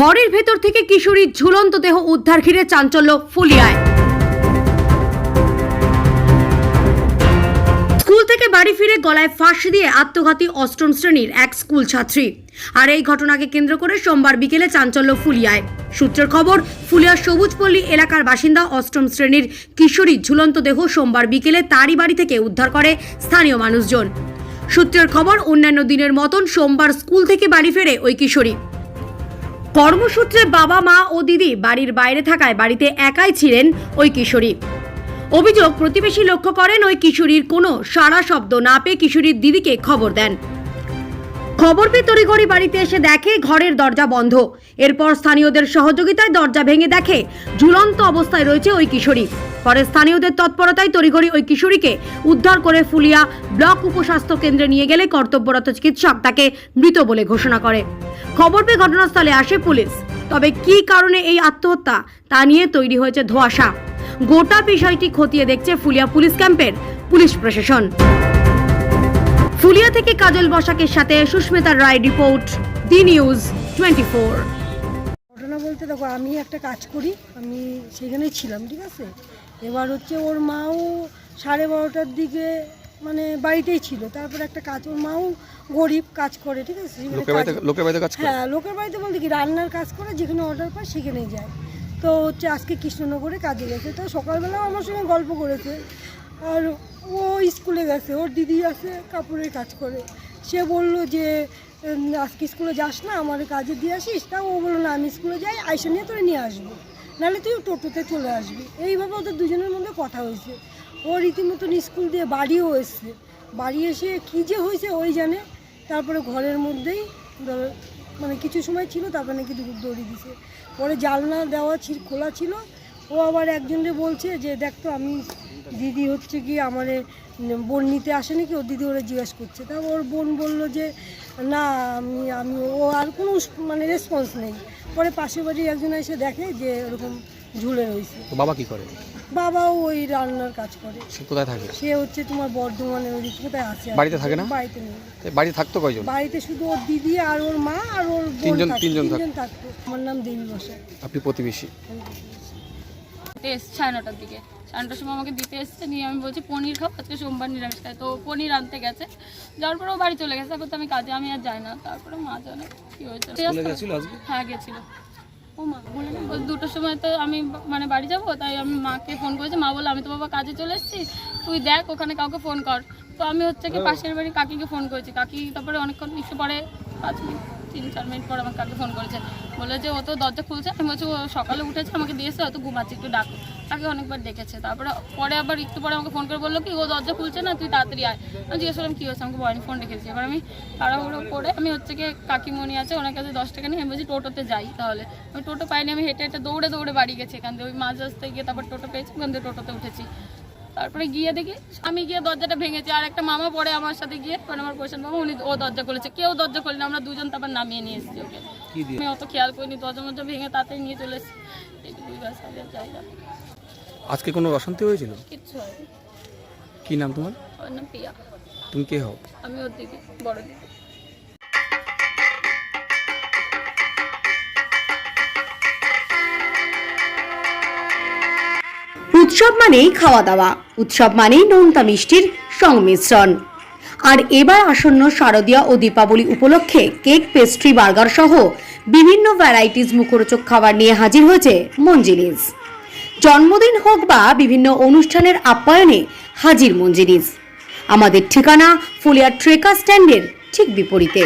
ঘরের ভেতর থেকে কিশোরীর ঝুলন্ত দেহ উদ্ধার ঘিরে চাঞ্চল্য ফুলিয়ায়। স্কুল থেকে বাড়ি ফিরে গলায় ফাঁস দিয়ে আত্মঘাতী অষ্টম শ্রেণির এক স্কুল ছাত্রী। আর এই ঘটনাকে কেন্দ্র করে সোমবার বিকেলে চাঞ্চল্য ফুলিয়ায়। সূত্রের খবর, ফুলিয়া সবুজপল্লী এলাকার বাসিন্দা অষ্টম শ্রেণির কিশোরী ঝুলন্ত দেহ সোমবার বিকেলে তারই বাড়ি থেকে উদ্ধার করে স্থানীয় মানুষজন। সূত্রের খবর, অন্যান্য দিনের মতন সোমবার স্কুল থেকে বাড়ি ফেরে ওই কিশোরী। কর্মসূত্রে বাবা, মা ও দিদি বাড়ির বাইরে থাকায় বাড়িতে একাই ছিলেন ওই কিশোরী। অভিযোগ, প্রতিবেশী লক্ষ্য করেন ওই কিশোরীর কোনো সারা শব্দ না পেয়ে কিশোরীর দিদিকে খবর দেন। খবর পেয়ে তড়িঘড়ি বাড়িতে এসে দেখে ঘরের দরজা বন্ধ। এরপর স্থানীয়দের সহযোগিতায় দরজা ভেঙে দেখে ঝুলন্ত অবস্থায় রয়েছে ওই কিশোরী। পরে স্থানীয়দের তৎপরতায় তড়িঘড়ি ওই কিশোরীকে উদ্ধার করে ফুলিয়া ব্লক উপস্বাস্থ্য কেন্দ্রে নিয়ে গেলে কর্তব্যরত চিকিৎসক তাকে মৃত বলে ঘোষণা করে। খবর পেয়ে ঘটনাস্থলে আসে পুলিশ। তবে কী কারণে এই আত্মহত্যা, তা নিয়ে তৈরি হয়েছে ধোঁয়াশা। গোটা বিষয়টি খতিয়ে দেখছে ফুলিয়া পুলিশ ক্যাম্পের পুলিশ প্রশাসন। ফুলিয়া থেকে কাজল বসাকের সাথে Susmita Roy report, the news twenty ঘটনা বলতে দেখো, আমি একটা কাজ করি, আমি সেখানেই ছিলাম, ঠিক আছে? এবার হচ্ছে ওর মাও সাড়ে বারোটার দিকে মানে বাড়িতেই ছিল। তারপর একটা কাজ ওর মাও গরিব কাজ করে ঠিক আছে? সেখানে লোকের বাড়িতে কাজ- লোকের বাড়িতে কাজ করে? হ্যাঁ লোকের বাড়িতে বলতে কি রান্নার কাজ করে যেখানে অর্ডার পায় সেখানেই যায়। তো হচ্ছে আজকে কৃষ্ণনগরে কাজে গেছে। তো সকালবেলাও আমার সঙ্গে গল্প করেছে। আর ও স্কুলে গেছে ওর দিদি আছে কাপড়ের কাজ করে। সে বলল যে উম, আজকে স্কুলে যাস না আমার কাজে দিয়ে আসিস? তা ও বলল না আমি স্কুলে যাই আইসা নিয়ে তোরে নিয়ে আসব। নাহলে তুই টোটোতে চলে আসবি। এইভাবে ওদের দুজনের মধ্যে কথা হয়েছে। ও রীতিমতন স্কুল দিয়ে বাড়িও এসছে। বাড়ি এসে কী যে হয়েছে ওই জানে। তারপরে ঘরের মধ্যেই মানে কিছু সময় ছিল, তারপরে নাকি দৌড় দিছে। পরে জানলা, দেওয়া ছিল, খোলা ছিল। ও আবার একজনকে বলছে যে, দেখ তো, আমি দিদি হচ্ছে কি আমার বোন নিতে আসে নাকি ওর দিদি ওরা জিজ্ঞেস করছে। তা ওর বোন বলল যে, না, আমি আমি, ও আর কোনো মানে রেসপন্স নেই। পরে পাশের বাড়ির একজন এসে দেখে যে এরকম ঝুলে রয়েছে। তো বাবা কি করে? বাবাও ওই রান্নার কাজ করে। সে কোথায় থাকে? সে হচ্ছে তোমার বর্ধমানের ওই কোথায় আছে বাড়িতে থাকে না? বাড়িতে নেই। তো বাড়িতে থাকতো কয়জন? বাড়িতে শুধু ওর দিদি আর ওর মা আর ওর বোন তিনজন- থাকতো। তিনজন থাকতো। থাকতো। আমার নাম দেবী বসা আপনি প্রতিবেশী? দিতে এসছে সাড়ে নটার দিকে। সাড়ে নটার সময় আমাকে দিতে এসছে নিয়ে আমি বলছি পনির খাও আজকে সোমবার নিরামিষ খাই তো পনির আনতে গেছে। যাওয়ার পরে ও বাড়ি চলে গেছে। তারপর তো আমি কাজে আমি আর যাই না। তারপরে মা জানে কি হয়েছে। হ্যাঁ গেছিল। দুটোর সময় তো আমি মানে বাড়ি যাব তাই আমি মাকে ফোন করেছি। মা বলে আমি তো বাবা কাজে চলে এসেছি তুই দেখ ওখানে কাউকে ফোন কর। তো আমি হচ্ছে কি পাশের বাড়ি কাকিকে ফোন করেছি। কাকি তারপরে অনেকক্ষণ নিশ্চয় পরে পাঁচ মিনিট তিন চার মিনিট পর আমার কাকে ফোন করেছে। বলে যে, ও তো দরজা খুলছে। আমি বলছি, ও সকালে উঠেছে, আমাকে দিয়েছে হয়তো ঘুমাচ্ছে, একটু ডাকো। তাকে অনেকবার ডেকেছে। তারপরে, পরে আবার একটু পরে আমাকে ফোন করে বলল কি, ও দরজা খুলছে না, তুই তাড়াতাড়ি আয়। আমি জিজ্ঞেস করলাম কী হয়েছে? আমাকে বয়নি ফোন রেখেছি। এবার আমি তাড়াহুড়ো করে, আমি হচ্ছে কি কাকিমণি আছে, ওনার কাছে দশ টাকা নিয়ে, আমি বলছি, টোটোতে যাই তাহলে। আমি টোটো পাইনি, আমি হেঁটে হেঁটে দৌড়ে দৌড়ে বাড়ি গেছি। এখান থেকে ওই মাঝ রাস্তায় গিয়ে তারপর টোটো পেয়েছি, ওখান থেকে টোটোতে উঠেছি। তারপরে গিয়ে দেখি আমি গিয়ে দরজাটা ভেঙেছি আর একটা মামা পড়ে আমার সাথে গিয়ে মানে আমার পোষণ মামা উনি ও দরজা খুলেছে। কেউ দরজা খুলিনি আমরা দুজন তারপর নামিয়ে নিয়ে এসেছি ওকে। আমি অত খেয়াল করিনি দরজা মধ্যে ভেঙে তাতে নিয়ে চলে এসেছি। আজকে কোনো অশান্তি হয়েছিল? কিচ্ছু হয়নি। কি নাম তোমার? ওর নাম পিয়া তুমি কে হও? আমি ওর দিদি বড় দিদি। উৎসব মানেই খাওয়া দাওয়া। উৎসব মানেই নোনতা মিষ্টির সংমিশ্রণ। আর এবার আসন্ন শারদীয়া ও দীপাবলি উপলক্ষে কেক পেস্ট্রি বার্গার সহ বিভিন্ন ভ্যারাইটিস মুখরোচক খাবার নিয়ে হাজির হয়েছে মঞ্জিনিস। জন্মদিন হোক বা বিভিন্ন অনুষ্ঠানের আপ্যায়নে হাজির মঞ্জিনিস। আমাদের ঠিকানা ফুলিয়ার ট্রেকার স্ট্যান্ডের ঠিক বিপরীতে।